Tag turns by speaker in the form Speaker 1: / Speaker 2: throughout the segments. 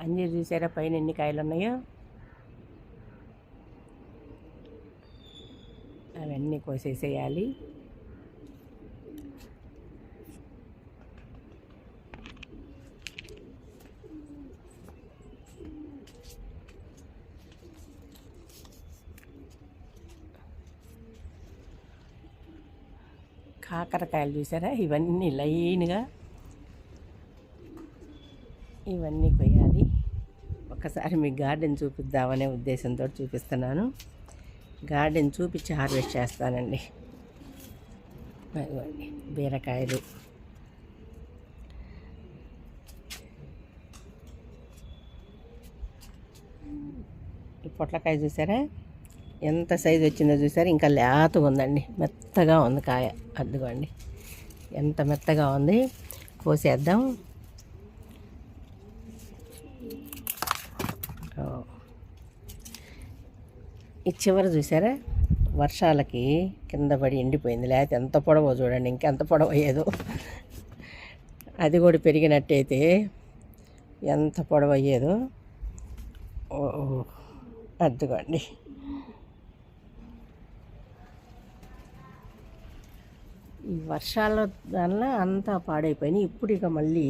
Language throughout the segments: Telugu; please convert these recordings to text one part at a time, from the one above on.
Speaker 1: అంజీరు చూసారా? పైన ఎన్ని కాయలు ఉన్నాయో అవన్నీ కోసేసేయాలి. కాకరకాయలు చూసారా? ఇవన్నీ లైన్గా. ఇవన్నీ కొయ్యాలి. ఒక్కసారి మీ గార్డెన్ చూపిద్దామనే ఉద్దేశంతో చూపిస్తున్నాను. గార్డెన్ చూపించి హార్వెస్ట్ చేస్తానండి. అదిగోండి బీరకాయలు. పొట్లకాయ చూసారా? ఎంత సైజు వచ్చిందో చూసారా? ఇంకా లేతగా ఉందండి. మెత్తగా ఉంది కాయ. అద్దుకోండి ఎంత మెత్తగా ఉంది. కోసేద్దాం ఓ. ఈ చివర చూసారా? వర్షాలకి కింద పడి ఎండిపోయింది. లేకపోతే ఎంత పొడవో చూడండి ఇంకెంత పొడవ అయ్యేదో అది కూడా పెరిగినట్టయితే ఎంత పొడవ అయ్యేదో ఓ అద్దుకోండి ఈ వర్షాల వల్ల అంతా పాడైపోయినాయి. ఇప్పుడు ఇక మళ్ళీ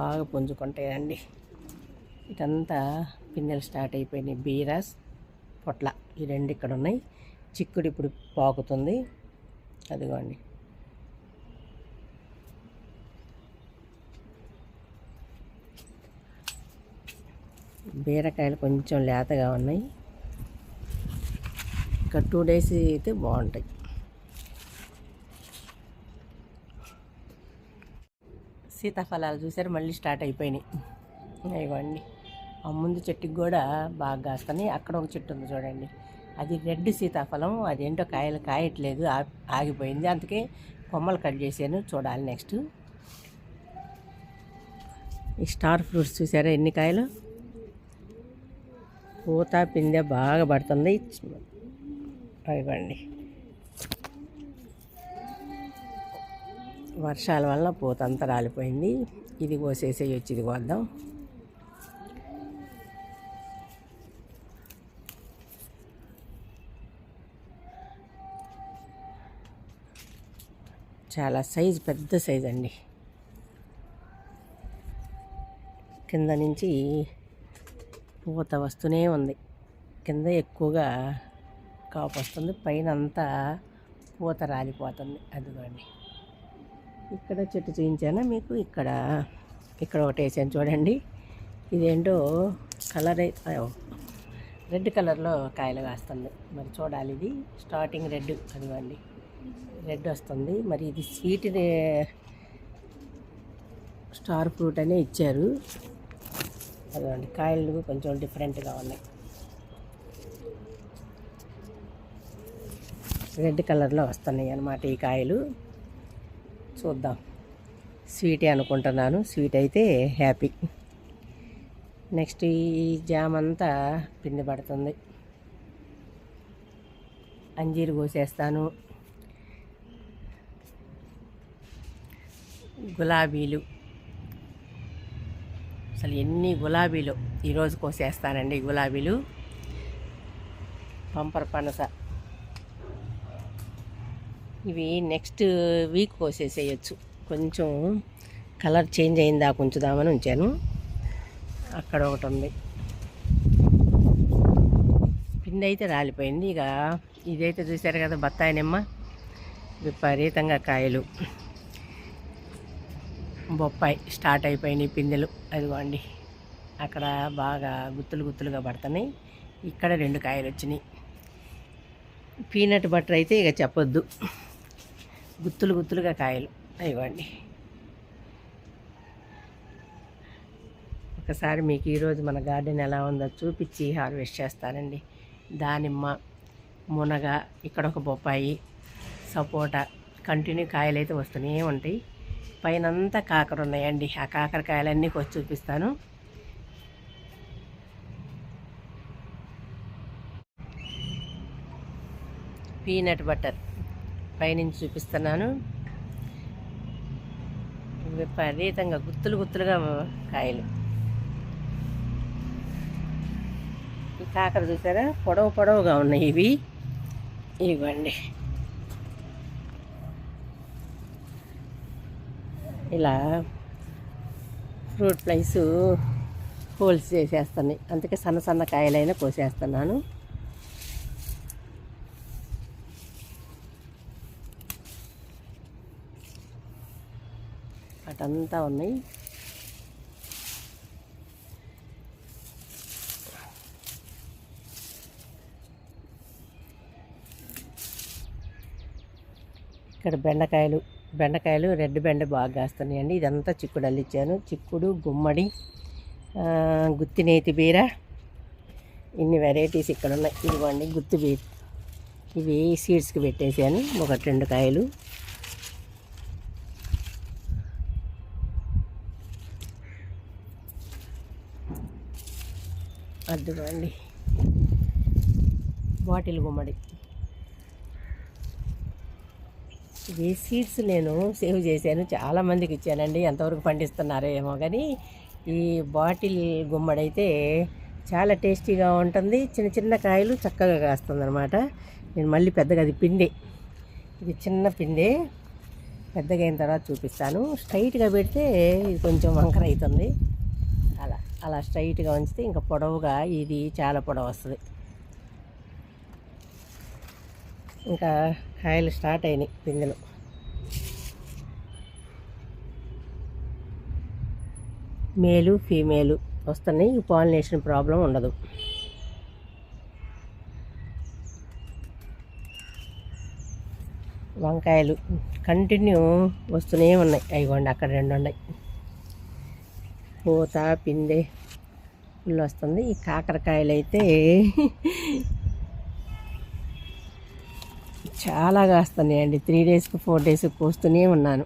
Speaker 1: బాగా పుంజుకుంటాయండి. ఇదంతా పిందెలు స్టార్ట్ అయిపోయినాయి. బీరాస్ పొట్ల ఈ రెండు ఇక్కడ ఉన్నాయి. చిక్కుడు ఇప్పుడు పాకుతుంది. అదిగోండి. బీరకాయలు కొంచెం లేతగా ఉన్నాయి. ఇంకా టూ డేస్ అయితే బాగుంటాయి. సీతాఫలాలు చూసారు మళ్ళీ స్టార్ట్ అయిపోయినాయి. ఇవ్వండి ముందు చెట్టుకి కూడా బాగా కాస్తాయి అక్కడ ఒక చెట్టు ఉంది చూడండి. అది రెడ్ సీతాఫలం. అదేంటో కాయలు కాయట్లేదు. ఆగిపోయింది. అందుకే కొమ్మలు కట్ చేశాను. చూడాలి నెక్స్ట్. ఈ స్టార్ ఫ్రూట్స్ చూసారా ఎన్ని కాయలు? పూత పిందె బాగా పడుతుంది. ఇవ్వండి. వర్షాల వల్ల పూత అంతా రాలిపోయింది. ఇది కోసేసి వచ్చి ఇది కోద్దాం. చాలా సైజ్ పెద్ద సైజ్ అండి. కింద నుంచి పూత వస్తూనే ఉంది. కింద ఎక్కువగా కాపు వస్తుంది. పైన అంతా పూత రాలిపోతుంది. అదిగోండి. ఇక్కడ చెట్టు చూపించాను మీకు? ఇక్కడ ఇక్కడ ఒకటి వేసాను చూడండి. ఇదేంటో కలర్ రెడ్ కలర్లో కాయలు కాస్తుంది. మరి చూడాలి ఇది. స్టార్టింగ్ రెడ్ అదిగోండి. రెడ్ వస్తుంది. మరి ఇది స్వీట్ స్టార్ ఫ్రూట్ అనే ఇచ్చారు. అదండి కాయలు కొంచెం డిఫరెంట్గా ఉన్నాయి. రెడ్ కలర్లో వస్తున్నాయి అన్నమాట ఈ కాయలు. చూద్దాం. స్వీటే అనుకుంటున్నాను. స్వీట్ అయితే హ్యాపీ. నెక్స్ట్ ఈ జామ్ అంతా పిండి పడుతుంది. అంజీరు కోసేస్తాను. గులాబీలు. అసలు ఎన్ని గులాబీలు ఈరోజు కోసేస్తానండి గులాబీలు. పంపర పనస. ఇవి నెక్స్ట్ వీక్ కోసేసేయచ్చు. కొంచెం కలర్ చేంజ్ అయిందా ఉంచుదామని ఉంచాను. అక్కడ ఒకటి ఉంది. పిండి అయితే రాలిపోయింది. ఇక ఇదైతే చూశారు కదా బత్తాయి నిమ్మ. విపరీతంగా కాయలు. బొప్పాయి స్టార్ట్ అయిపోయినాయి పిందెలు. అదిగోండి. అక్కడ బాగా గుత్తులు గుత్తులుగా పడుతున్నాయి. ఇక్కడ రెండు కాయలు వచ్చినాయి. పీనట్ బటర్ అయితే ఇక చెప్పొద్దు. గుత్తులు గుత్తులుగా కాయలు. అయ్యండి ఒకసారి మీకు ఈరోజు మన గార్డెన్ ఎలా ఉందో చూపించి హార్వెస్ట్ చేస్తానండి. దానిమ్మ మునగ ఇక్కడ ఒక బొప్పాయి సపోటా కంటిన్యూ కాయలు అయితే వస్తూనే ఉంటాయి. పైన అంతా కాకర ఉన్నాయండి. ఆ కాకరకాయలన్నీ కొచ్చి చూపిస్తాను. పీనట్ బటర్ పైనుంచి చూపిస్తున్నాను. విపరీతంగా గుత్తులు గుత్తులుగా కాయలు. కాకర చూసారా? పొడవు పొడవుగా ఉన్నాయి ఇవి. ఇవ్వండి. ఇలా ఫ్రూట్ ఫ్లైస్ హోల్స్ చేసేస్తున్నాయి అందుకే సన్న సన్న కాయలైనా కోసేస్తున్నాను. అటంతా ఉన్నాయి. ఇక్కడ బెండకాయలు బెండకాయలు రెడ్ బెండ బాగా కాస్తున్నాయండి. ఇదంతా చిక్కుడు అల్లిచ్చాను చిక్కుడు గుమ్మడి గుత్తి నేతి బీర ఇన్ని వెరైటీస్ ఇక్కడ ఉన్నాయి. ఇదిగోండి గుత్తి బీర. ఇవి సీడ్స్కి పెట్టేసాను ఒక రెండు కాయలు. అద్దుకోండి బాటిల్ గుమ్మడి. ఇవి సీడ్స్ నేను సేవ్ చేశాను? చాలా మందికి ఇచ్చానండి. ఎంతవరకు పండిస్తున్నారో ఏమో కానీ ఈ బాటిల్ గుమ్మడైతే చాలా టేస్టీగా ఉంటుంది. చిన్న చిన్న కాయలు చక్కగా కాస్తుందన్నమాట. నేను మళ్ళీ పెద్దగా అది పిండి. ఇది చిన్న పిండి. పెద్దగా అయిన తర్వాత చూపిస్తాను. స్ట్రైట్గా పెడితే ఇది కొంచెం వంకర అవుతుంది అలా అలా స్ట్రైట్గా ఉంచితే ఇంకా పొడవుగా ఇది చాలా పొడవు వస్తుంది. ఇంకా కాయలు స్టార్ట్ అయినాయి పిందెలు. మేలు ఫీమేలు వస్తున్నాయి. ఈ పాలినేషన్ ప్రాబ్లం ఉండదు. వంకాయలు కంటిన్యూ వస్తూనే ఉన్నాయి. అయిగోండి అక్కడ రెండు ఉన్నాయి. పూత పిందె ఫుల్ వస్తుంది. ఈ కాకరకాయలు అయితే చాలా కాస్తున్నాయండి. త్రీ డేస్కి ఫోర్ డేస్కి కోస్తూనే ఉన్నాను.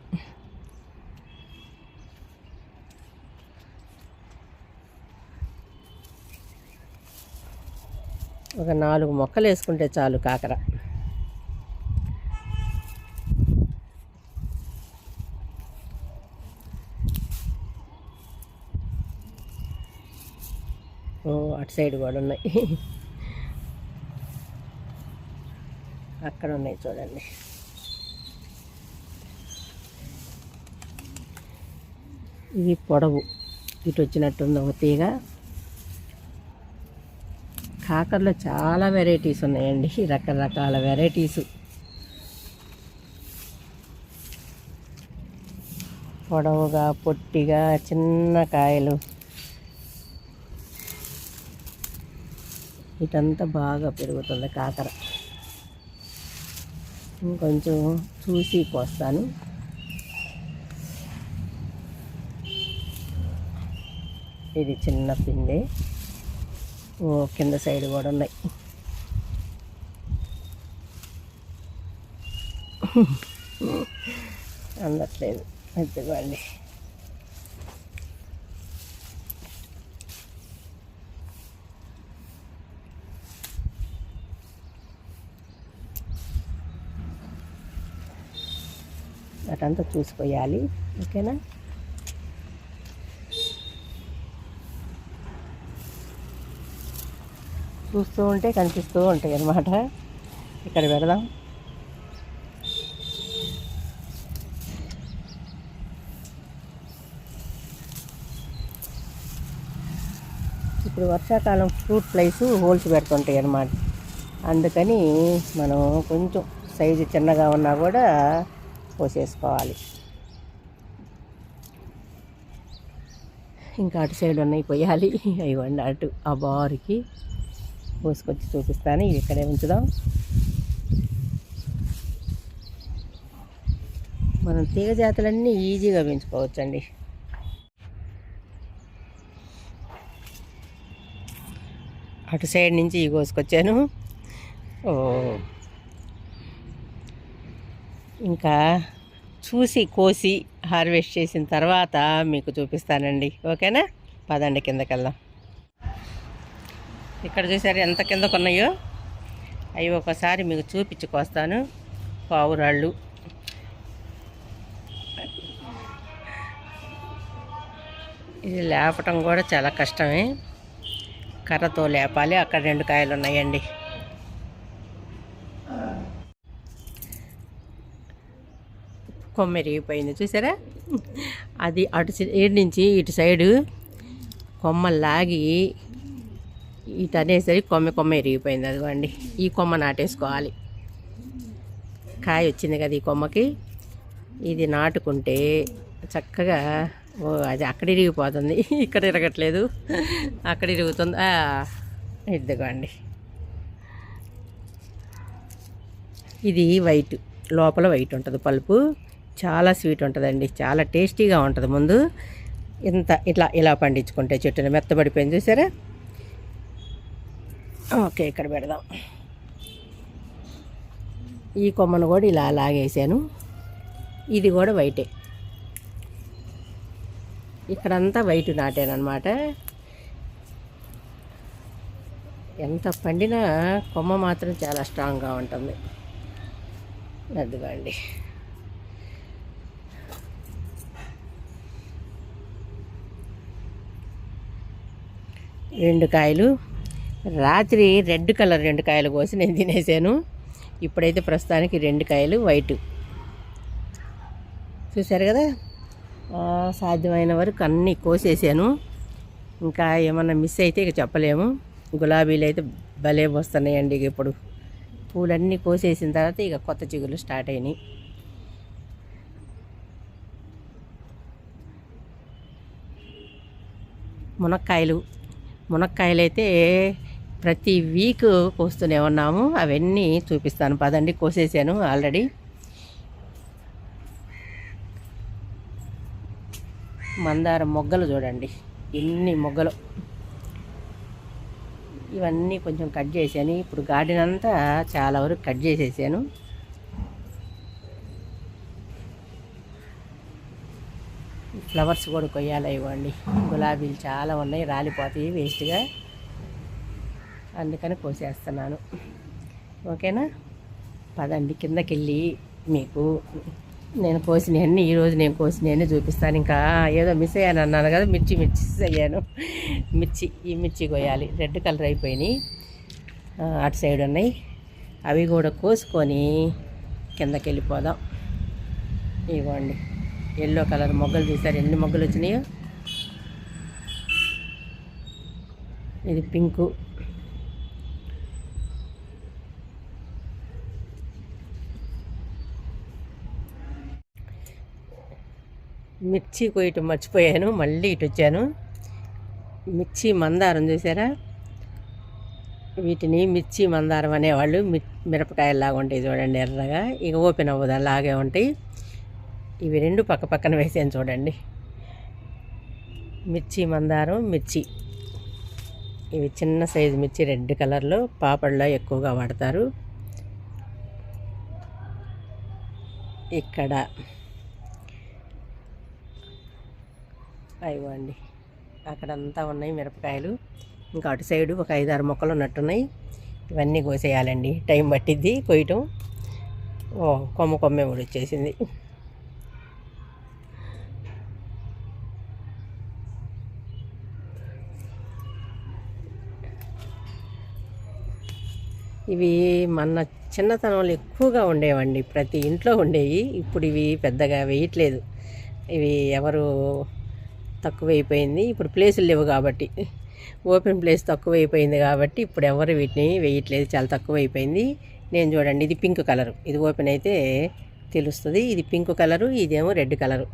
Speaker 1: ఒక నాలుగు మొక్కలు వేసుకుంటే చాలు కాకర. ఓ అటు సైడ్ కూడా ఉన్నాయి. అక్కడ ఉన్నాయి చూడండి. ఇది పొడవు. ఇటు వచ్చినట్టుంది ఒక తీగ. కాకరలో చాలా వెరైటీస్ ఉన్నాయండి. రకరకాల వెరైటీస్. పొడవుగా పొట్టిగా చిన్న కాయలు. ఇటంతా బాగా పెరుగుతుంది కాకర. ఇంకొంచెం చూసి కోస్తాను ఇది చిన్న పిండి. ఓ కింద సైడ్ కూడా ఉన్నాయి. అందట్లేదు. ఎత్తుకోండి అటంతా చూసిపోయాలి. ఓకేనా? చూస్తూ ఉంటే కనిపిస్తూ ఉంటాయి అన్నమాట. ఇక్కడ పెడదాం ఇప్పుడు వర్షాకాలం ఫ్రూట్ ఫ్లైస్ హోల్స్ పెడుతుంటాయి అన్నమాట. అందుకని మనం కొంచెం సైజు చిన్నగా ఉన్నా కూడా పోసేసుకోవాలి. ఇంకా అటు సైడ్ ఉన్నాయి పోయాలి. ఇవ్వండి అటు ఆ బారుకి పోసుకొచ్చి చూపిస్తాను. ఇవి ఇక్కడే ఉంచుదాం. మనం తీగ జాతులన్నీ ఈజీగా పెంచుకోవచ్చండి. అటు సైడ్ నుంచి ఇవి కోసుకొచ్చాను ఓ ఇంకా చూసి కోసి హార్వెస్ట్ చేసిన తర్వాత మీకు చూపిస్తానండి. ఓకేనా? పదండి కిందకి వెళ్దాం. ఇక్కడ చూసారు ఎంత కిందకు ఉన్నాయో? అవి ఒకసారి మీకు చూపించుకొస్తాను పావురాళ్ళు. ఇది లేపటం కూడా చాలా కష్టమే. కర్రతో లేపాలి. అక్కడ రెండు కాయలు ఉన్నాయండి కొమ్మ ఎరిగిపోయింది. చూసారా? అది అటు సైడ్ ఏడు నుంచి ఇటు సైడు కొమ్మ లాగి ఇటు అనేసరికి కొమ్మ కొమ్మ ఎరిగిపోయింది. అదిగోండి ఈ కొమ్మ నాటేసుకోవాలి. కాయ వచ్చింది కదా ఈ కొమ్మకి. ఇది నాటుకుంటే చక్కగా ఓ అది అక్కడ ఇరిగిపోతుంది. ఇక్కడ ఇరగట్లేదు. అక్కడ ఇరుగుతుంది. ఇదిగోండి. ఇది వైట్ లోపల వైట్ ఉంటుంది పలుపు. చాలా స్వీట్ ఉంటుందండి. చాలా టేస్టీగా ఉంటుంది. ముందు ఇంత ఇట్లా ఇలా పండించుకుంటే చెట్టుని మెత్తబడిపోయింది చూసారా? ఓకే ఇక్కడ పెడదాం. ఈ కొమ్మను కూడా ఇలా లాగేసాను. ఇది కూడా వైటే. ఇక్కడంతా వైట్ నాటానమాట ఎంత పండినా కొమ్మ మాత్రం చాలా స్ట్రాంగ్గా ఉంటుంది. అదిగోండి. రెండు కాయలు. రాత్రి రెడ్ కలర్ రెండు కాయలు కోసి నేను తినేసాను. ఇప్పుడైతే ప్రస్తుతానికి రెండు కాయలు వైట్. చూశారు కదా? సాధ్యమైన వరకు అన్నీ కోసేసాను. ఇంకా ఏమన్నా మిస్ అయితే ఇక చెప్పలేము. గులాబీలు అయితే భలే వస్తున్నాయండి ఇక ఇప్పుడు. పూలన్నీ కోసేసిన తర్వాత ఇక కొత్త చిగులు స్టార్ట్ అయినాయి. మునక్కాయలు మునక్కాయలు అయితే ప్రతి వీక్ కోస్తూనే ఉన్నాము. అవన్నీ చూపిస్తాను. పదండి కోసేసాను ఆల్రెడీ. మందార మొగ్గలు చూడండి. ఎన్ని మొగ్గలు. ఇవన్నీ కొంచెం కట్ చేశాను. ఇప్పుడు గార్డెన్ అంతా చాలా వరకు కట్ చేసేసాను. ఫ్లవర్స్ కూడా కొయ్యాలి ఇవ్వండి. గులాబీలు చాలా ఉన్నాయి రాలిపోతాయి వేస్ట్గా అందుకని కోసేస్తున్నాను. ఓకేనా? పదండి కిందకి వెళ్ళి మీకు నేను కోసినవన్నీ ఈరోజు నేను కోసినవన్నీ చూపిస్తాను. ఇంకా ఏదో మిస్ అయ్యాను అన్నాను కదా మిర్చి మిర్చి అయ్యాను. మిర్చి ఈ మిర్చి కొయ్యాలి. రెడ్ కలర్ అయిపోయినాయి. అటు సైడ్ ఉన్నాయి. అవి కూడా కోసుకొని కిందకి వెళ్ళిపోదాం ఇవ్వండి. ఎల్లో కలర్ మొగ్గలు చూసారు ఎన్ని మొగ్గలు వచ్చినాయో? ఇది పింకు. మిర్చి కొయ్యటం మర్చిపోయాను. మళ్ళీ ఇటు వచ్చాను. మిర్చి మందారం చూసారా? వీటిని మిర్చి మందారం అనేవాళ్ళు. మి మిరపకాయలాగా ఉంటాయి చూడండి ఎర్రగా. ఇక ఓపెన్ అవ్వదు అలాగే ఉంటాయి. ఇవి రెండు పక్క పక్కన వేసాను చూడండి. మిర్చి మందారం మిర్చి. ఇవి చిన్న సైజు మిర్చి రెడ్ కలర్లో పాపడ్లో ఎక్కువగా వాడతారు. ఇక్కడ అయివ్వండి అక్కడంతా ఉన్నాయి మిరపకాయలు. ఇంకా అటు సైడు ఒక ఐదారు మొక్కలు ఉన్నట్టున్నాయి. ఇవన్నీ కోసేయాలండి. టైం పట్టిద్ది కొయ్యటం. ఓ కొమ్మ కొమ్మే కూడా వచ్చేసింది ఇవి మన చిన్నతనంలో ఎక్కువగా ఉండేవండి. ప్రతి ఇంట్లో ఉండేవి ఇప్పుడు ఇవి పెద్దగా వేయట్లేదు. ఇవి ఎవరు తక్కువైపోయింది. ఇప్పుడు ప్లేసులు లేవు కాబట్టి. ఓపెన్ ప్లేస్ తక్కువైపోయింది కాబట్టి ఇప్పుడు ఎవరు వీటిని వేయట్లేదు. చాలా తక్కువైపోయింది. నేను చూడండి. ఇది పింక్ కలరు. ఇది ఓపెన్ అయితే తెలుస్తుంది. ఇది పింక్ కలరు. ఇదేమో రెడ్ కలరు.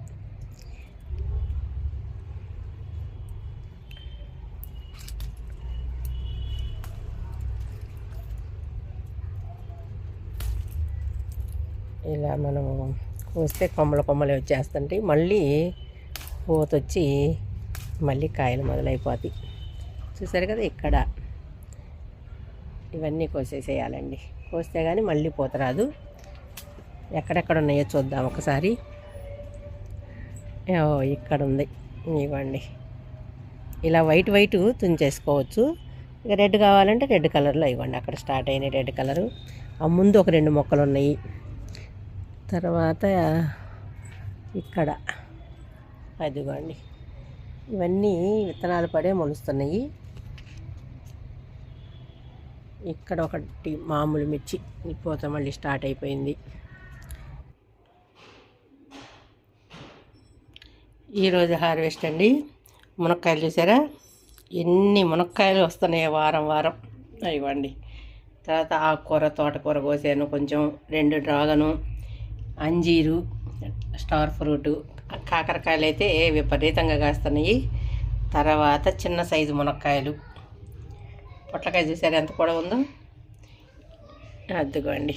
Speaker 1: ఇలా మనము కోస్తే కొమ్మల కొమ్మలు వచ్చేస్తుంటాయి మళ్ళీ పూత వచ్చి మళ్ళీ కాయలు మొదలైపోతాయి. చూసారు కదా ఇక్కడ? ఇవన్నీ కోసేసేయాలండి. కోస్తే కానీ మళ్ళీ పూత రాదు. ఎక్కడెక్కడ ఉన్నాయో చూద్దాం ఒకసారి. ఇక్కడ ఉంది ఇవ్వండి. ఇలా వైట్ వైట్ తుంచేసుకోవచ్చు. ఇక రెడ్ కావాలంటే రెడ్ కలర్లో ఇవ్వండి. అక్కడ స్టార్ట్ అయినాయి రెడ్ కలరు. ఆ ముందు ఒక రెండు మొక్కలు ఉన్నాయి తర్వాత ఇక్కడ అదిగోండి. ఇవన్నీ విత్తనాలు పడే మొలుస్తున్నాయి. ఇక్కడ ఒకటి మామూలు మిర్చి. పోత మళ్ళీ స్టార్ట్ అయిపోయింది. ఈరోజు హార్వెస్ట్ అండి. మునక్కాయలు చూసారా? ఎన్ని మునక్కాయలు వస్తున్నాయి వారం వారం. ఇవ్వండి తర్వాత ఆకుకూర తోటకూర కోసాను. కొంచెం రెండు డ్రాగను అంజీరు స్టార్ ఫ్రూటు కాకరకాయలు అయితే విపరీతంగా కాస్తున్నాయి. తర్వాత చిన్న సైజు మునక్కాయలు. పొట్లకాయ చూసారు? ఎంత కూడా ఉందో? అద్దుకోండి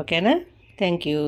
Speaker 1: ఓకేనా? Thank you.